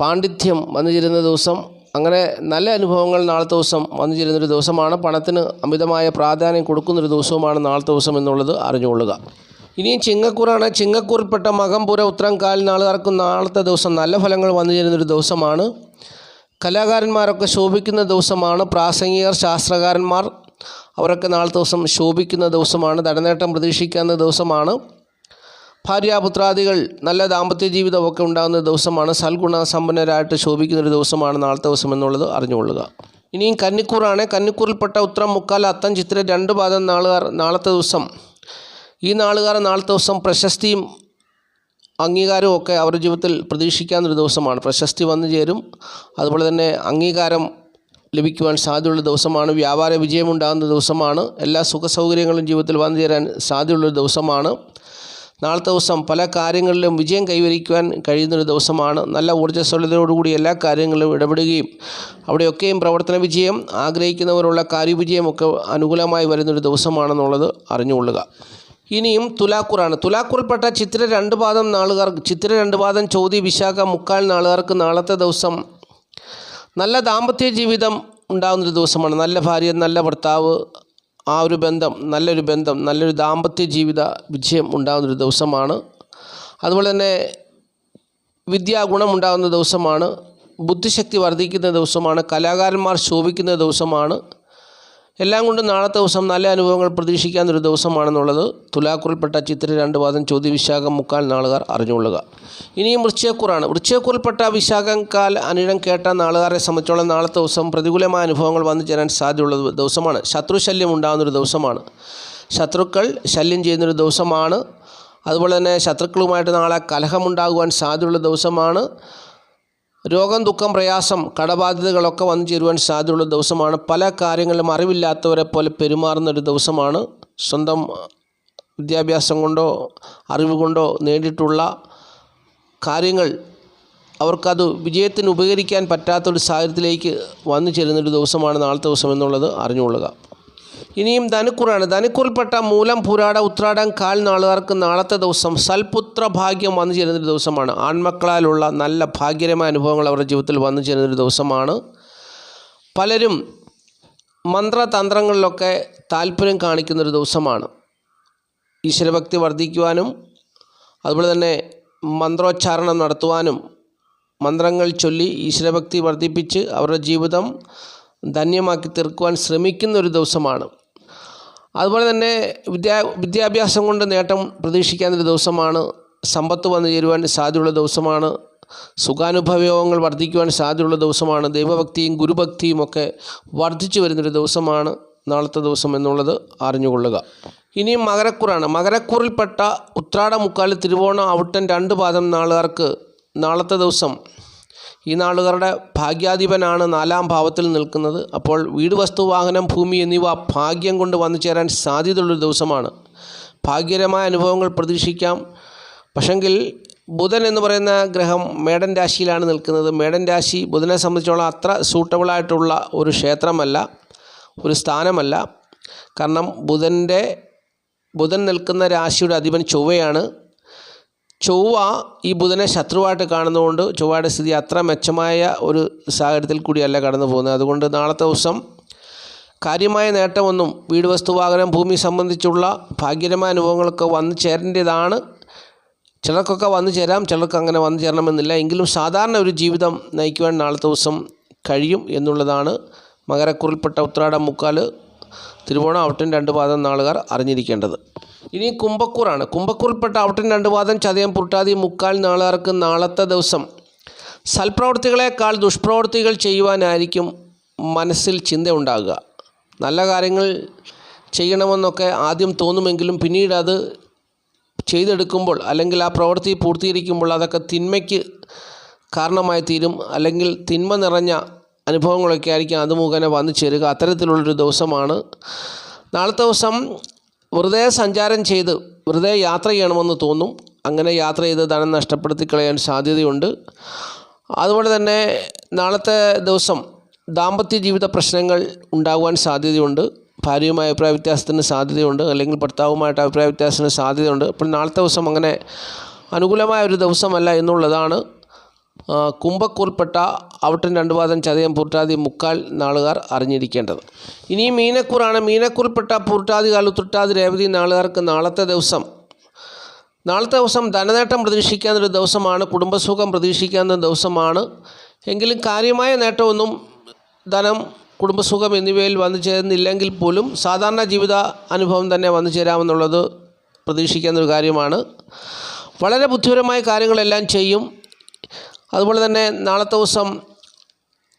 പാണ്ഡിത്യം വന്നു ചേരുന്ന ദിവസം അങ്ങനെ നല്ല അനുഭവങ്ങൾ നാളത്തെ ദിവസം വന്നു ചേരുന്നൊരു ദിവസമാണ്. പണത്തിന് അമിതമായ പ്രാധാന്യം കൊടുക്കുന്നൊരു ദിവസവുമാണ് നാളത്തെ ദിവസം എന്നുള്ളത് അറിഞ്ഞുകൊള്ളുക. ഇനിയും ചിങ്ങക്കൂറാണ്. ചിങ്ങക്കൂറിൽപ്പെട്ട മകംപുര ഉത്തരം കാൽ നാളുകാർക്കും നാളത്തെ ദിവസം നല്ല ഫലങ്ങൾ വന്നു ചേരുന്നൊരു ദിവസമാണ്. കലാകാരന്മാരൊക്കെ ശോഭിക്കുന്ന ദിവസമാണ്. പ്രാസംഗികർ ശാസ്ത്രകാരന്മാർ അവരൊക്കെ നാളത്തെ ദിവസം ശോഭിക്കുന്ന ദിവസമാണ്. ധനനേട്ടം പ്രതീക്ഷിക്കാവുന്ന ദിവസമാണ്. ഭാര്യാപുത്രാദികൾ നല്ല ദാമ്പത്യ ജീവിതമൊക്കെ ഉണ്ടാകുന്ന ദിവസമാണ്. സൽഗുണ സമ്പന്നരായിട്ട് ശോഭിക്കുന്ന ഒരു ദിവസമാണ് നാളത്തെ ദിവസം എന്നുള്ളത് അറിഞ്ഞുകൊള്ളുക. ഇനിയും കന്നിക്കൂറാണ്. കന്നിക്കൂറിൽപ്പെട്ട ഉത്രം മുക്കാൽ അത്തം ചിത്ര രണ്ട് പാദം നാളുകാർ നാളത്തെ ദിവസം. ഈ നാളുകാർ നാളത്തെ ദിവസം പ്രശസ്തിയും അംഗീകാരവും ഒക്കെ അവരുടെ ജീവിതത്തിൽ പ്രതീക്ഷിക്കാവുന്നൊരു ദിവസമാണ്. പ്രശസ്തി വന്നു ചേരും. അതുപോലെ തന്നെ അംഗീകാരം ലഭിക്കുവാൻ സാധ്യതയുള്ള ദിവസമാണ്. വ്യാപാര വിജയമുണ്ടാകുന്ന ദിവസമാണ്. എല്ലാ സുഖസൗകര്യങ്ങളും ജീവിതത്തിൽ വന്നു ചേരാൻ സാധ്യതയുള്ളൊരു ദിവസമാണ്. നാളത്തെ ദിവസം പല കാര്യങ്ങളിലും വിജയം കൈവരിക്കുവാൻ കഴിയുന്നൊരു ദിവസമാണ്. നല്ല ഊർജസ്വലതയോടുകൂടി എല്ലാ കാര്യങ്ങളിലും ഇടപെടുകയും അവിടെയൊക്കെയും പ്രവർത്തന വിജയം ആഗ്രഹിക്കുന്നവരുള്ള കാര്യവിജയമൊക്കെ അനുകൂലമായി വരുന്നൊരു ദിവസമാണെന്നുള്ളത് അറിഞ്ഞുകൊള്ളുക. ഇനിയും തുലാക്കൂറാണ്. തുലാക്കൂറിൽപ്പെട്ട ചിത്ര രണ്ട് പാദം നാളുകാർ ചിത്ര രണ്ട് പാദം ചോതി വിശാഖ മുക്കാൽ നാളുകാർക്ക് നാളത്തെ ദിവസം നല്ല ദാമ്പത്യ ജീവിതം ഉണ്ടാകുന്നൊരു ദിവസമാണ്. നല്ല ഭാര്യ നല്ല ഭർത്താവ് ആ ഒരു ബന്ധം നല്ലൊരു ബന്ധം നല്ലൊരു ദാമ്പത്യ ജീവിത വിജയം ഉണ്ടാകുന്നൊരു ദിവസമാണ്. അതുപോലെ തന്നെ വിദ്യാഗുണം ഉണ്ടാകുന്ന ദിവസമാണ്. ബുദ്ധിശക്തി വർദ്ധിക്കുന്ന ദിവസമാണ്. കലാകാരന്മാർ ശോഭിക്കുന്ന ദിവസമാണ്. എല്ലാം കൊണ്ടും നാളത്തെ ദിവസം നല്ല അനുഭവങ്ങൾ പ്രതീക്ഷിക്കാവുന്നൊരു ദിവസമാണെന്നുള്ളത് തുലാക്കുറിൽപ്പെട്ട ചിത്ര രണ്ട് വാദം ചോദ്യ വിശാഖം മുക്കാൽ നാളുകാർ അറിഞ്ഞുകൊള്ളുക. ഇനിയും വൃക്ഷക്കുറാണ് വൃക്ഷക്കുറിൽപ്പെട്ട വിശാഖം കാൽ അനിഴം കേട്ട നാളുകാരെ സംബന്ധിച്ചോളം നാളത്തെ ദിവസം പ്രതികൂലമായ അനുഭവങ്ങൾ വന്നു ചേരാൻ സാധ്യതയുള്ള ദിവസമാണ്. ശത്രുശല്യം ഉണ്ടാകുന്നൊരു ദിവസമാണ്. ശത്രുക്കൾ ശല്യം ചെയ്യുന്നൊരു ദിവസമാണ്. അതുപോലെ തന്നെ ശത്രുക്കളുമായിട്ട് നാളെ കലഹമുണ്ടാകുവാൻ സാധ്യതയുള്ള ദിവസമാണ്. രോഗം ദുഃഖം പ്രയാസം കടബാധ്യതകളൊക്കെ വന്നു ചേരുവാൻ സാധ്യതയുള്ള ദിവസമാണ്. പല കാര്യങ്ങളിലും അറിവില്ലാത്തവരെ പോലെ പെരുമാറുന്ന ഒരു ദിവസമാണ് സ്വന്തം വിദ്യാഭ്യാസം കൊണ്ടോ അറിവ് കൊണ്ടോ നേടിയിട്ടുള്ള കാര്യങ്ങൾ. അവർക്കത് വിജയത്തിന് ഉപകരിക്കാൻ പറ്റാത്തൊരു സാഹചര്യത്തിലേക്ക് വന്നു ചേരുന്നൊരു ദിവസമാണ് നാളത്തെ ദിവസം എന്നുള്ളത് അറിഞ്ഞുകൊള്ളുക. ഇനിയും ധനുക്കുറാണ്. ധനുക്കുറിൽപ്പെട്ട മൂലം പുരാട ഉത്രാടം കാൽ നാളുകാർക്ക് നാളത്തെ ദിവസം സൽപുത്ര ഭാഗ്യം വന്നു ചേരുന്നൊരു ദിവസമാണ്. ആൺമക്കളാലുള്ള നല്ല ഭാഗ്യരമായ അനുഭവങ്ങൾ അവരുടെ ജീവിതത്തിൽ വന്നു ചേരുന്നൊരു ദിവസമാണ്. പലരും മന്ത്രതന്ത്രങ്ങളിലൊക്കെ താല്പര്യം കാണിക്കുന്നൊരു ദിവസമാണ്. ഈശ്വരഭക്തി വർദ്ധിക്കുവാനും അതുപോലെ തന്നെ മന്ത്രോച്ചാരണം നടത്തുവാനും മന്ത്രങ്ങൾ ചൊല്ലി ഈശ്വരഭക്തി വർദ്ധിപ്പിച്ച് അവരുടെ ജീവിതം ധന്യമാക്കി തീർക്കുവാൻ ശ്രമിക്കുന്ന ഒരു ദിവസമാണ്. അതുപോലെ തന്നെ വിദ്യാ വിദ്യാഭ്യാസം കൊണ്ട് നേട്ടം പ്രതീക്ഷിക്കാവുന്നൊരു ദിവസമാണ് സമ്പത്ത് വന്നു ചേരുവാൻ സാധ്യതയുള്ള ദിവസമാണ്. സുഖാനുഭവങ്ങൾ വർദ്ധിക്കുവാൻ സാധ്യതയുള്ള ദിവസമാണ്. ദൈവഭക്തിയും ഗുരുഭക്തിയും ഒക്കെ വർദ്ധിച്ചു വരുന്നൊരു ദിവസമാണ് നാളത്തെ ദിവസം എന്നുള്ളത് അറിഞ്ഞുകൊള്ളുക. ഇനിയും മകരക്കുറാണ്. മകരക്കുറിൽപ്പെട്ട ഉത്രാട മുക്കാൽ തിരുവോണം ഔട്ടൻ രണ്ട് പാദം നാളുകാർക്ക് നാളത്തെ ദിവസം ഈ നാളുകാരുടെ ഭാഗ്യാധിപനാണ് നാലാം ഭാവത്തിൽ നിൽക്കുന്നത്. അപ്പോൾ വീട് വസ്തു വാഹനം ഭൂമി എന്നിവ ഭാഗ്യം കൊണ്ട് വന്നു ചേരാൻ സാധ്യതയുള്ളൊരു ദിവസമാണ്. ഭാഗ്യകരമായ അനുഭവങ്ങൾ പ്രതീക്ഷിക്കാം. പക്ഷെങ്കിൽ ബുധൻ എന്ന് പറയുന്ന ഗ്രഹം മേടൻ രാശിയിലാണ് നിൽക്കുന്നത്. മേടൻ രാശി ബുധനെ സംബന്ധിച്ചോളം അത്ര സൂട്ടബിളായിട്ടുള്ള ഒരു ക്ഷേത്രമല്ല ഒരു സ്ഥാനമല്ല. കാരണം ബുധന്റെ ബുധൻ നിൽക്കുന്ന രാശിയുടെ അധിപൻ ചൊവ്വയാണ്. ചൊവ്വ ഈ ബുധനെ ശത്രുവായിട്ട് കാണുന്നതുകൊണ്ട് ചൊവ്വയുടെ സ്ഥിതി അത്ര മെച്ചമായ ഒരു സാഹചര്യത്തിൽ കൂടിയല്ല കടന്നു പോകുന്നത്. അതുകൊണ്ട് നാളത്തെ ദിവസം കാര്യമായ നേട്ടമൊന്നും വീട് വസ്തു വാഹനം ഭൂമി സംബന്ധിച്ചുള്ള ഭാഗ്യകരമായ അനുഭവങ്ങളൊക്കെ വന്നു ചേരേണ്ടതാണ്. ചിലർക്കൊക്കെ വന്നു ചേരാം ചിലർക്ക് അങ്ങനെ വന്നു ചേരണമെന്നില്ല. എങ്കിലും സാധാരണ ഒരു ജീവിതം നയിക്കുവാൻ നാളത്തെ ദിവസം കഴിയും എന്നുള്ളതാണ് മകരക്കുറിൽപ്പെട്ട ഉത്രാടം മുക്കാൽ തിരുവോണം ഔട്ടൻ രണ്ട് പാദം നാളുകാർ അറിഞ്ഞിരിക്കേണ്ടത്. ഇനി കുംഭക്കൂറാണ്. കുംഭക്കൂറിൽപ്പെട്ട ഔട്ടൻ രണ്ട് പാദം ചതയം പുട്ടാതി മുക്കാൽ നാളുകാർക്ക് നാളത്തെ ദിവസം. സൽപ്രവൃത്തികളെക്കാൾ ദുഷ്പ്രവർത്തികൾ ചെയ്യുവാനായിരിക്കും മനസ്സിൽ ചിന്ത ഉണ്ടാകുക നല്ല കാര്യങ്ങൾ ചെയ്യണമെന്നൊക്കെ ആദ്യം തോന്നുമെങ്കിലും പിന്നീട് അത് ചെയ്തെടുക്കുമ്പോൾ അല്ലെങ്കിൽ ആ പ്രവൃത്തി പൂർത്തീകരിക്കുമ്പോൾ അതൊക്കെ തിന്മയ്ക്ക് കാരണമായി തീരും. അല്ലെങ്കിൽ തിന്മ നിറഞ്ഞ അനുഭവങ്ങളൊക്കെ ആയിരിക്കും. അത് മുഖേന വന്നു ചേരുക. അത്തരത്തിലുള്ളൊരു ദിവസമാണ്. നാളത്തെ ദിവസം വെറുതെ സഞ്ചാരം ചെയ്ത് വെറുതെ യാത്ര ചെയ്യണമെന്ന് തോന്നും. അങ്ങനെ യാത്ര ചെയ്ത് ധനം നഷ്ടപ്പെടുത്തി കളയാൻ സാധ്യതയുണ്ട്. അതുപോലെ തന്നെ നാളത്തെ ദിവസം ദാമ്പത്യ ജീവിത പ്രശ്നങ്ങൾ ഉണ്ടാകുവാൻ സാധ്യതയുണ്ട്. ഭാര്യയുമായ അഭിപ്രായ വ്യത്യാസത്തിന് സാധ്യതയുണ്ട്. അല്ലെങ്കിൽ ഭർത്താവുമായിട്ട് അഭിപ്രായ വ്യത്യാസത്തിന് സാധ്യതയുണ്ട്. അപ്പോൾ നാളത്തെ ദിവസം അങ്ങനെ അനുകൂലമായ ഒരു ദിവസമല്ല എന്നുള്ളതാണ്. ആ, കുംഭക്കൂറിൽപ്പെട്ട ഔട്ടൻ രണ്ട് പാദം ചതയം പൂർട്ടാതി മുക്കാൽ നാളുകാർ അറിഞ്ഞിരിക്കേണ്ടത്. ഇനി മീനക്കൂറാണ് മീനക്കൂറിൽപ്പെട്ട പൂർട്ടാതി കാലുത്തുട്ടാതി രേവതി നാളുകാർക്ക് നാളത്തെ ദിവസം. നാളത്തെ ദിവസം ധനനേട്ടം പ്രതീക്ഷിക്കാവുന്ന ദിവസമാണ് കുടുംബസുഖം പ്രതീക്ഷിക്കാവുന്ന ദിവസമാണ്. എങ്കിലും കാര്യമായ നേട്ടമൊന്നും ധനം കുടുംബസുഖം എന്നിവയിൽ വന്നു ചേരുന്നില്ലെങ്കിൽ പോലും സാധാരണ ജീവിത അനുഭവം തന്നെ വന്നു ചേരാമെന്നുള്ളത് പ്രതീക്ഷിക്കുന്ന ഒരു കാര്യമാണ്. വളരെ ബുദ്ധിപരമായ കാര്യങ്ങളെല്ലാം ചെയ്യും. അതുപോലെ തന്നെ നാളത്തെ ദിവസം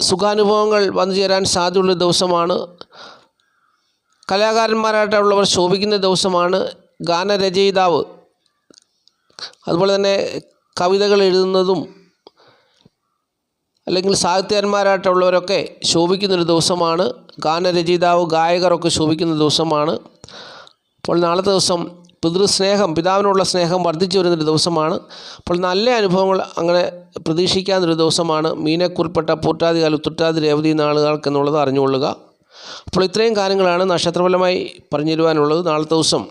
സുഖാനുഭവങ്ങൾ വന്നു ചേരാൻ സാധ്യതയുള്ള ദിവസമാണ്. കലാകാരന്മാരായിട്ടുള്ളവർ ശോഭിക്കുന്ന ദിവസമാണ് ഗാനരചയിതാവ്. അതുപോലെ തന്നെ കവിതകൾ എഴുതുന്നതും അല്ലെങ്കിൽ സാഹിത്യന്മാരായിട്ടുള്ളവരൊക്കെ ശോഭിക്കുന്നൊരു ദിവസമാണ്. ഗാനരചയിതാവ് ഗായകരൊക്കെ ശോഭിക്കുന്ന ദിവസമാണ്. അപ്പോൾ നാളത്തെ ദിവസം പിതൃസ്നേഹം പിതാവിനുള്ള സ്നേഹം വർദ്ധിച്ചു വരുന്നൊരു ദിവസമാണ്. അപ്പോൾ നല്ല അനുഭവങ്ങൾ അങ്ങനെ പ്രതീക്ഷിക്കാവുന്നൊരു ദിവസമാണ്. മീനക്കുറിപ്പെട്ട പൂട്ടാതികാൽ തുറ്റാതി രേവതി നാളുകൾക്ക് എന്നുള്ളത് അറിഞ്ഞുകൊള്ളുക. അപ്പോൾ ഇത്രയും കാര്യങ്ങളാണ് നക്ഷത്രഫലമായി പറഞ്ഞു തരുവാനുള്ളത് നാളത്തെ ദിവസം.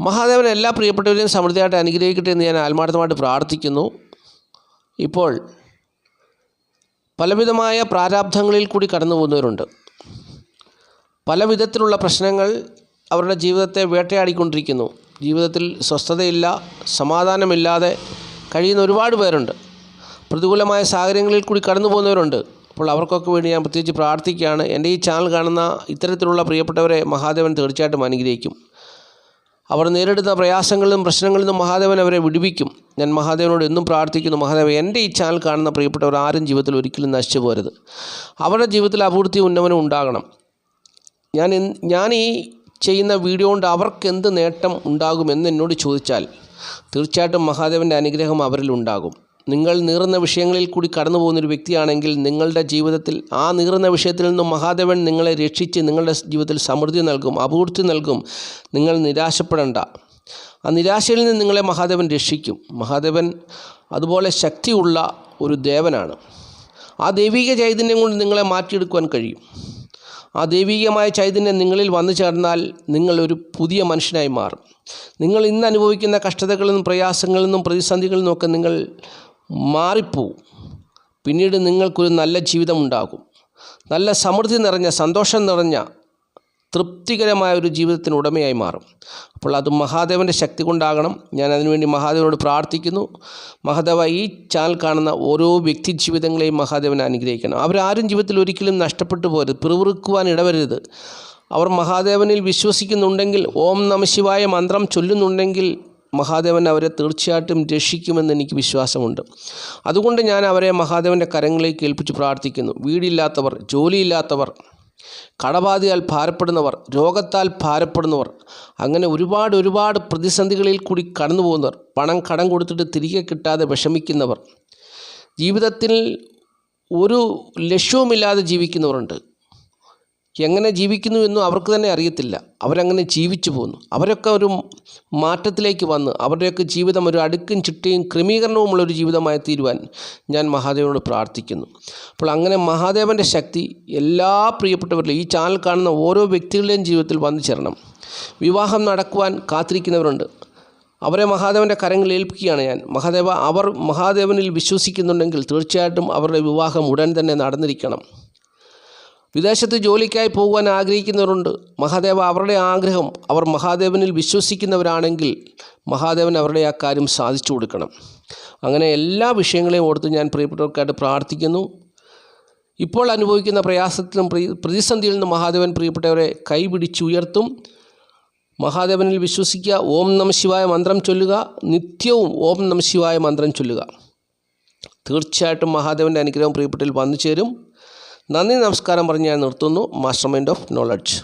മഹാദേവൻ എല്ലാ പ്രിയപ്പെട്ടവരെയും സമൃദ്ധിയായിട്ട് അനുഗ്രഹിക്കട്ടെ എന്ന് ഞാൻ ആത്മാർത്ഥമായിട്ട് പ്രാർത്ഥിക്കുന്നു. ഇപ്പോൾ പലവിധമായ പ്രാരാബ്ധങ്ങളിൽ കൂടി കടന്നു പോകുന്നവരുണ്ട് പല വിധത്തിലുള്ള പ്രശ്നങ്ങൾ അവരുടെ ജീവിതത്തെ വേട്ടയാടിക്കൊണ്ടിരിക്കുന്നു. ജീവിതത്തിൽ സ്വസ്ഥതയില്ല സമാധാനമില്ലാതെ കഴിയുന്ന ഒരുപാട് പേരുണ്ട്. പ്രതികൂലമായ സാഹചര്യങ്ങളിൽ കൂടി കടന്നു പോകുന്നവരുണ്ട് അപ്പോൾ അവർക്കൊക്കെ വേണ്ടി ഞാൻ പ്രത്യേകിച്ച് പ്രാർത്ഥിക്കുകയാണ്. എന്റെ ഈ ചാനൽ കാണുന്ന ഇത്തരത്തിലുള്ള പ്രിയപ്പെട്ടവരെ മഹാദേവൻ തീർച്ചയായിട്ടും അനുഗ്രഹിക്കും. അവർ നേരിടുന്ന പ്രയാസങ്ങളിലും പ്രശ്നങ്ങളിൽ നിന്നും മഹാദേവൻ അവരെ വിടുവിക്കും. ഞാൻ മഹാദേവനോട് എന്നും പ്രാർത്ഥിക്കുന്നു. മഹാദേവൻ എന്റെ ഈ ചാനൽ കാണുന്ന പ്രിയപ്പെട്ടവർ ആരും ജീവിതത്തിൽ ഒരിക്കലും നശിച്ചു പോരുത് അവരുടെ ജീവിതത്തിൽ അഭിവൃദ്ധി ഉന്നമനം ഉണ്ടാകണം. ഞാൻ ഞാൻ ഈ ചെയ്യുന്ന വീഡിയോ കൊണ്ട് അവർക്ക് എന്ത് നേട്ടം ഉണ്ടാകുമെന്ന് എന്നോട് ചോദിച്ചാൽ തീർച്ചയായിട്ടും മഹാദേവന്റെ അനുഗ്രഹം അവരിൽ ഉണ്ടാകും. നിങ്ങൾ നീറുന്ന വിഷയങ്ങളിൽ കൂടി കടന്നു പോകുന്നൊരു വ്യക്തിയാണെങ്കിൽ നിങ്ങളുടെ ജീവിതത്തിൽ ആ നീറുന്ന വിഷയത്തിൽ നിന്നും മഹാദേവൻ നിങ്ങളെ രക്ഷിച്ച് നിങ്ങളുടെ ജീവിതത്തിൽ സമൃദ്ധി നൽകും അഭിവൃദ്ധി നൽകും. നിങ്ങൾ നിരാശപ്പെടേണ്ട. ആ നിരാശയിൽ നിന്ന് നിങ്ങളെ മഹാദേവൻ രക്ഷിക്കും. മഹാദേവൻ അതുപോലെ ശക്തിയുള്ള ഒരു ദേവനാണ്. ആ ദൈവിക ചൈതന്യം കൊണ്ട് നിങ്ങളെ മാറ്റിയെടുക്കുവാൻ കഴിയും. ആ ദൈവികമായ ചൈതന്യം നിങ്ങളിൽ വന്നു ചേർന്നാൽ നിങ്ങൾ ഒരു പുതിയ മനുഷ്യനായി മാറും. നിങ്ങൾ ഇന്ന് അനുഭവിക്കുന്ന കഷ്ടതകളിൽ നിന്നും പ്രയാസങ്ങളിൽ നിന്നും പ്രതിസന്ധികളിൽ നിന്നൊക്കെ നിങ്ങൾ മാറിപ്പോവും. പിന്നീട് നിങ്ങൾക്കൊരു നല്ല ജീവിതം ഉണ്ടാകും. നല്ല സമൃദ്ധി നിറഞ്ഞ സന്തോഷം നിറഞ്ഞ തൃപ്തികരമായ ഒരു ജീവിതത്തിന് ഉടമയായി മാറും. അപ്പോൾ അത് മഹാദേവന്റെ ശക്തി കൊണ്ടാകണം. ഞാൻ അതിനുവേണ്ടി മഹാദേവനോട് പ്രാർത്ഥിക്കുന്നു. മഹാദേവ ഈ ചാനൽ കാണുന്ന ഓരോ വ്യക്തി ജീവിതങ്ങളെയും മഹാദേവൻ അനുഗ്രഹിക്കണം. അവരാരും ജീവിതത്തിൽ ഒരിക്കലും നഷ്ടപ്പെട്ടു പോരുത് പിറുവിറുക്കുവാൻ ഇടവരരുത്. അവർ മഹാദേവനിൽ വിശ്വസിക്കുന്നുണ്ടെങ്കിൽ ഓം നമശിവായ മന്ത്രം ചൊല്ലുന്നുണ്ടെങ്കിൽ മഹാദേവൻ അവരെ തീർച്ചയായിട്ടും രക്ഷിക്കുമെന്ന് എനിക്ക് വിശ്വാസമുണ്ട്. അതുകൊണ്ട് ഞാൻ അവരെ മഹാദേവന്റെ കരങ്ങളിലേക്ക് ഏൽപ്പിച്ച് പ്രാർത്ഥിക്കുന്നു. വീടില്ലാത്തവർ ജോലിയില്ലാത്തവർ കടബാധയാൽ ഭാരപ്പെടുന്നവർ രോഗത്താൽ ഭാരപ്പെടുന്നവർ അങ്ങനെ ഒരുപാട് ഒരുപാട് പ്രതിസന്ധികളിൽ കൂടി കടന്നു പോകുന്നവർ പണം കടം കൊടുത്തിട്ട് തിരികെ കിട്ടാതെ വിഷമിക്കുന്നവർ ജീവിതത്തിൽ ഒരു ലക്ഷ്യവുമില്ലാതെ ജീവിക്കുന്നവരുണ്ട്. എങ്ങനെ ജീവിക്കുന്നു എന്നും അവർക്ക് തന്നെ അറിയത്തില്ല. അവരങ്ങനെ ജീവിച്ചു പോകുന്നു അവരൊക്കെ ഒരു മാറ്റത്തിലേക്ക് വന്ന് അവരുടെയൊക്കെ ജീവിതം ഒരു അടുക്കും ചിട്ടയും ക്രമീകരണവുമുള്ള ഒരു ജീവിതമായി തീരുവാൻ ഞാൻ മഹാദേവനോട് പ്രാർത്ഥിക്കുന്നു. അപ്പോൾ അങ്ങനെ മഹാദേവന്റെ ശക്തി എല്ലാ പ്രിയപ്പെട്ടവരിലും ഈ ചാനൽ കാണുന്ന ഓരോ വ്യക്തികളുടെയും ജീവിതത്തിൽ വന്നു ചേരണം. വിവാഹം നടക്കുവാൻ കാത്തിരിക്കുന്നവരുണ്ട്. അവരെ മഹാദേവന്റെ കരങ്ങളിൽ ഏൽപ്പിക്കുകയാണ് ഞാൻ. മഹാദേവ അവർ മഹാദേവനിൽ വിശ്വസിക്കുന്നുണ്ടെങ്കിൽ തീർച്ചയായിട്ടും അവരുടെ വിവാഹം ഉടൻ തന്നെ നടന്നിരിക്കണം. വിദേശത്ത് ജോലിക്കായി പോകുവാൻ ആഗ്രഹിക്കുന്നവരുണ്ട്. മഹാദേവ അവരുടെ ആഗ്രഹം അവർ മഹാദേവനിൽ വിശ്വസിക്കുന്നവരാണെങ്കിൽ മഹാദേവൻ അവരുടെ ആ കാര്യം സാധിച്ചു കൊടുക്കണം. അങ്ങനെ എല്ലാ വിഷയങ്ങളെയും ഓർത്ത് ഞാൻ പ്രിയപ്പെട്ടവർക്കായിട്ട് പ്രാർത്ഥിക്കുന്നു. ഇപ്പോൾ അനുഭവിക്കുന്ന പ്രയാസത്തിലും പ്രി- പ്രതിസന്ധിയിൽ നിന്ന് മഹാദേവൻ പ്രിയപ്പെട്ടവരെ കൈപിടിച്ചുയർത്തും. മഹാദേവനിൽ വിശ്വസിക്കുക ഓം നമ ശിവായ മന്ത്രം ചൊല്ലുക നിത്യവും ഓം നമ ശിവായ മന്ത്രം ചൊല്ലുക. തീർച്ചയായിട്ടും മഹാദേവന്റെ അനുഗ്രഹം പ്രിയപ്പെട്ടതിൽ വന്നു ചേരും നന്ദി നമസ്കാരം പറഞ്ഞ് ഞാൻ നിർത്തുന്നു. Master mind of knowledge